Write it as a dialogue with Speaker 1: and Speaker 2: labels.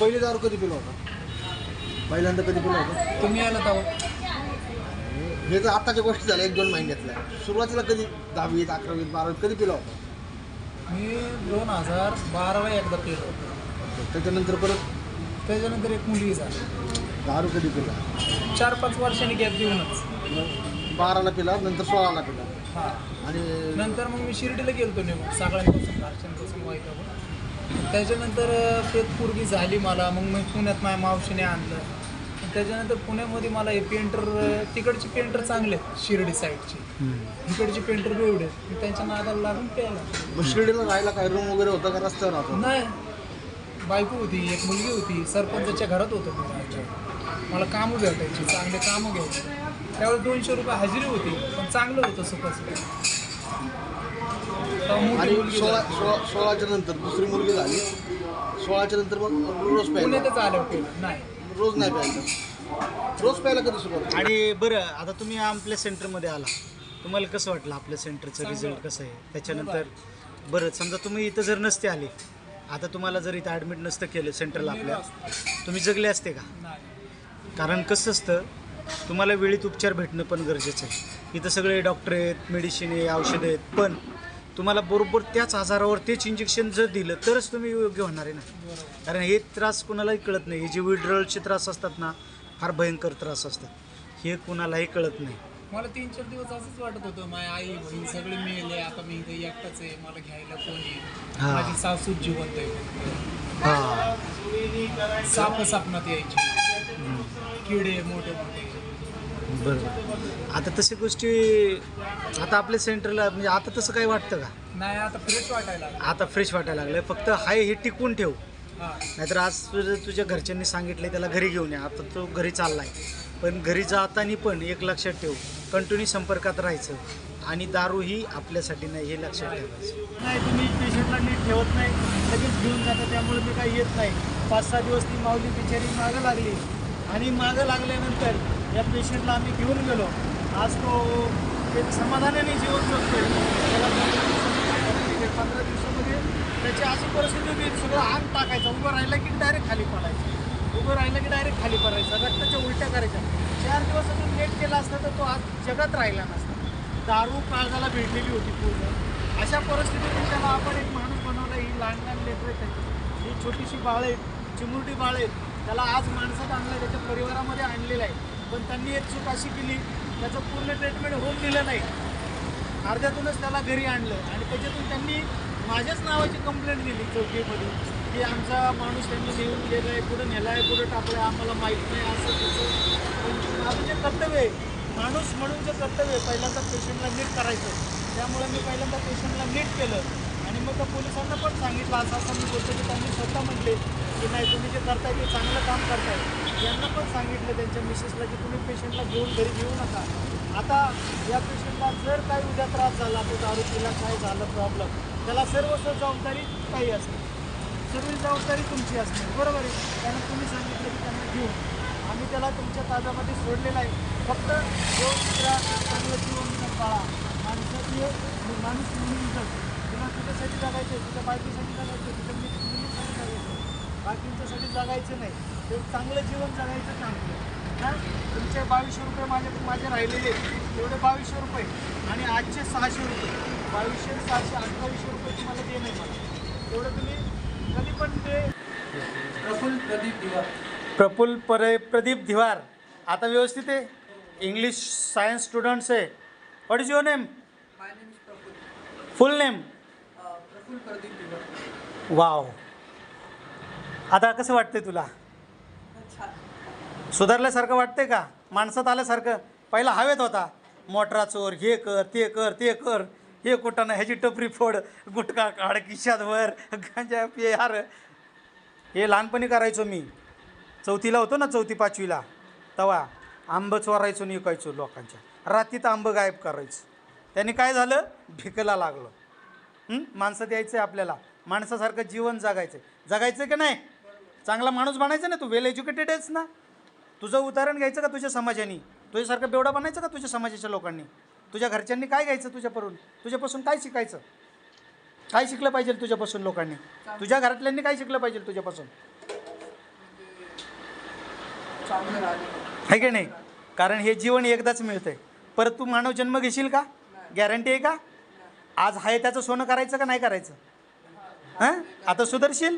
Speaker 1: पहिले दारू कधी पिला होता? पहिल्यांदा कधी पिला होता?
Speaker 2: तुम्ही आला तेव्हा.
Speaker 1: हे तर आत्ताच्या गोष्टी झाल्या एक दोन महिन्यातल्या. सुरुवातीला कधी दहावीत अकरावीत बारावीत कधी पिला होता?
Speaker 2: मी दोन हजार बाराला एकदा पेलो
Speaker 1: त्याच्यानंतर परत?
Speaker 2: त्याच्यानंतर एक मुलगी झाली.
Speaker 1: दारू कधी पिला?
Speaker 2: चार पाच वर्षांनी गॅप देऊनच
Speaker 1: मग बाराला पिला नंतर सोळाला पिला.
Speaker 2: हां.
Speaker 1: आणि
Speaker 2: नंतर मग मी शिर्डीला गेलतो निघून सगळ्यांपासून घरच्यांपासून वाईट त्याच्यानंतर ते पोरगी झाली मला. मग मी पुण्यात माझ्या मावशीने आणलं. आणि त्याच्यानंतर पुण्यामध्ये मला हे पेंटर तिकडचे पेंटर चांगले आहेत शिर्डी साईडचे. इकडचे पेंटर बेवडे मी त्यांच्या नादाला लागून प्यायला
Speaker 1: शिर्डीला राहायला काय? रूम वगैरे होता का रस्त्यावर राहतो
Speaker 2: नाही. बायको होती एक मुलगी होती. सरपंचाच्या घरात होतं. मला कामं भेटायची चांगले कामं घ्यायचे त्यावेळेस दोनशे रुपये हजेरी होती. पण चांगलं होतं सुखच
Speaker 1: आणि सोळा सोळा सोळाच्या नंतर दुसरी मुलगी झाली. सोळाच्या नंतर मग रोज प्यायला.
Speaker 2: पुण्यातच आलं नाही.
Speaker 1: रोज नाही प्यायला. रोज प्यायला कधी सुरुवात
Speaker 3: आणि बरं आता तुम्ही आपल्या सेंटरमध्ये आला. तुम्हाला कसं वाटलं आपल्या सेंटरचं रिझल्ट कसं आहे? त्याच्यानंतर बरं. समजा तुम्ही इथं जर नसते आले आता तुम्हाला जर इथं ॲडमिट नसतं केलं सेंटरला आपल्या तुम्ही जगले असते का?
Speaker 2: नाही.
Speaker 3: कारण कसं असतं तुम्हाला वेळीत उपचार भेटणं पण गरजेचं आहे. इथं सगळे डॉक्टर आहेत मेडिसिन आहे औषधं आहेत. पण तुम्हाला बरोबर त्याच आजारावर तेच इंजेक्शन जर दिलं तरच तुम्ही योग्य होणार आहे ना. कारण हे त्रास कुणालाही कळत नाही. हे जे विड्रॉलचे त्रास असतात ना फार भयंकर त्रास असतात. हे कुणालाही कळत नाही.
Speaker 2: मला तीन चार दिवस असंच वाटत होतं माझी आई बहीण सगळे मिळले आता मी इथे एकटाच आहे मला घ्यायला कोणी
Speaker 3: हा.
Speaker 2: माझी सासू जिवंत आहे
Speaker 3: हां.
Speaker 2: साप सापनात यायची. किडे मोठे मोठे
Speaker 3: बरोबर. आता तशी गोष्टी आता आपल्या सेंटरला म्हणजे आता तसं काही वाटतं का?
Speaker 2: नाही आता फ्रेश वाटायला लागलं.
Speaker 3: आता फ्रेश वाटायला लागलं फक्त हाय हे टिकून ठेव.
Speaker 2: हा.
Speaker 3: नाहीतर आज तुझं तुझ्या घरच्यांनी सांगितलं त्याला घरी घेऊन या. आता तो घरी चाललाय. पण घरी जाताना पण एक लक्षात ठेव. कंटिन्यू संपर्कात राहायचं. आणि दारू ही आपल्यासाठी नाही हे लक्षात ठेवायचं.
Speaker 4: नाही तुम्ही पेशंटला नीट ठेवत नाही. लगेच घेऊन जाता त्यामुळे मी काही येत नाही. पाच सहा दिवस ती माऊली बिचारी मागं लागली. आणि मागं लागल्यानंतर या पेशंटला आम्ही घेऊन गेलो. आज तो एक समाधानाने जीवन जगतोय. त्याला पंधरा दिवसामध्ये त्याची अशी परिस्थिती होती सगळं आग टाकायचं उभं राहिलं की डायरेक्ट खाली पडायचं. उभं राहिलं की डायरेक्ट खाली पडायचं रक्ताच्या उलट्या करायच्या. चार दिवस अजून लेट केला असता तर तो आज जगात राहिला नसता. दारू काळजाला भेटलेली होती पूर्ण. अशा परिस्थितीतून त्याला आपण एक माणूस बनवला ही लहान लहान लेकरं आहेत त्यांची. ही छोटीशी बाळ आहेत चिमुरटी बाळ आहेत. त्याला आज माणसात आणलं त्याच्या परिवारामध्ये आणलेलं आहे. पण त्यांनी एक चूक अशी केली त्याचं पूर्ण ट्रीटमेंट होऊन दिलं नाही. अर्ध्यातूनच त्याला घरी आणलं आणि त्याच्यातून त्यांनी माझ्याच नावाची कंप्लेंट दिली चौकीमध्ये की आमचा माणूस त्यांनी नेऊन गेला आहे कुठं नेला आहे कुठं टाकलं आहे आम्हाला माहीत नाही असं तसं. पण माझं जे कर्तव्य आहे माणूस म्हणून जे कर्तव्य आहे पहिल्यांदा पेशंटला नीट करायचं. त्यामुळे मी पहिल्यांदा पेशंटला नीट केलं. मग त्या पोलिसांना पण सांगितलं. असं असं मी बोलतो की त्यांनी स्वतः म्हटले की नाही तुम्ही जे करताय ते चांगलं काम करताय. यांना पण सांगितलं त्यांच्या मिसेसला की तुम्ही पेशंटला घेऊन घरी घेऊ नका. आता या पेशंटला जर काही उद्या त्रास झाला तो दारू पिला काय झालं प्रॉब्लेम त्याला सर्व जबाबदारी काही असते. सर्व जबाबदारी तुमची असते. बरोबर आहे? त्यांना तुम्ही सांगितलं की त्यांना घेऊन. आम्ही त्याला तुमच्या ताब्यामध्ये सोडलेला आहे. फक्त जो दुसरा चांगलं जीवन पाळा माणसाची माणूस म्हणून जग. तुला तुझ्यासाठी जगायचं तुझ्या बायकोसाठी जगायचं तुझ्या मुलीसाठी जगायचं बाकींच्यासाठी जगायचं नाही. ते चांगलं जीवन जगायचं चांगलं हां? तुमचे बावीसशे रुपये माझे माझे राहिलेले तेवढे बावीसशे रुपये. आणि आजचे सहाशे रुपये. बावीसशे सहाशे अठ्ठावीसशे रुपये तुम्हाला दे नाही मला. तेवढं तुम्ही कधी पण ते
Speaker 2: प्रफुल्ल प्रदीप दिवार.
Speaker 3: प्रफुल्ल परे प्रदीप धिवार आता व्यवस्थित आहे? इंग्लिश सायन्स स्टुडंट्स आहे. What is your name full name wow. आता कसं वाटतंय तुला? सुधारल्यासारखं वाटतंय का? माणसात आल्यासारखं. पहिला हवेत होता. मोटरा चोर हे कर ते कर ते कर. हे कुठं ना ह्याची टपरी फोड गुटखा काढ खिशात वर गांजा पे यार. हे लहानपणी करायचो मी. चौथीला होतो ना चौथी पाचवीला. तेव्हा आंब चोरायचो आणि विकायचो लोकांच्या. रात्रीत आंब गायब करायचं. त्यांनी काय झालं? भिकला लागलो. हं? माणसात यायचं आहे आपल्याला. माणसासारखं जीवन जगायचं आहे जगायचं की नाही? चांगला माणूस बनायचं ना तू. वेल एज्युकेटेड आहेस ना. तुझं उदाहरण घ्यायचं का तुझ्या समाजाने? तुझ्यासारखं बेवडा बनायचं का तुझ्या समाजाच्या लोकांनी? तुझ्या घरच्यांनी काय घ्यायचं तुझ्यापासून तुझ्यापासून काय शिकायचं? काय शिकलं पाहिजे तुझ्यापासून लोकांनी? तुझ्या घरातल्यांनी काय शिकलं पाहिजे तुझ्यापासून?
Speaker 4: आहे की नाही? कारण हे जीवन एकदाच मिळतंय. परत तू मानव जन्म घेशील का? गॅरंटी आहे का? आज आहे त्याचं सोनं करायचं का नाही करायचं? हां? आता सुधरशील?